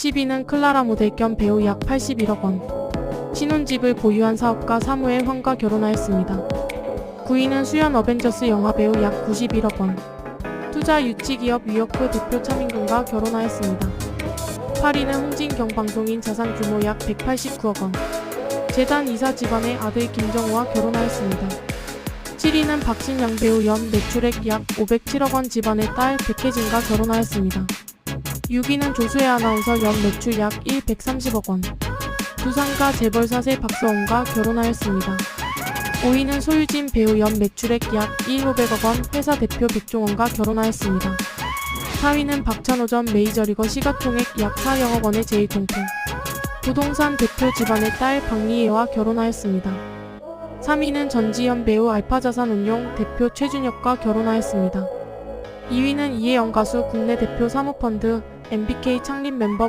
10위는 클라라 모델 겸 배우 약 81억 원. 신혼집을 보유한 사업가 사무엘 황과 결혼하였습니다. 9위는 수연 어벤져스 영화 배우 약 91억 원. 투자 유치기업 위어크 대표 차민근과 결혼하였습니다. 8위는 홍진경 방송인 자산 규모 약 189억 원. 재단 이사 집안의 아들 김정우와 결혼하였습니다. 7위는 박신양 배우 연 매출액 약 507억 원 집안의 딸 백혜진과 결혼하였습니다. 6위는 조수혜 아나운서 연 매출 약 130억 원. 두산가 재벌 사세 박서원과 결혼하였습니다. 5위는 소유진 배우 연 매출액 약 1,500억 원 회사 대표 백종원과 결혼하였습니다. 4위는 박찬호 전 메이저리거 시가총액 약 4영억 원의 제1통풍. 부동산 대표 집안의 딸 박리혜와 결혼하였습니다. 3위는 전지현 배우 알파자산운용 대표 최준혁과 결혼하였습니다. 2위는 이혜영 가수 국내 대표 사모펀드 MBK 창립 멤버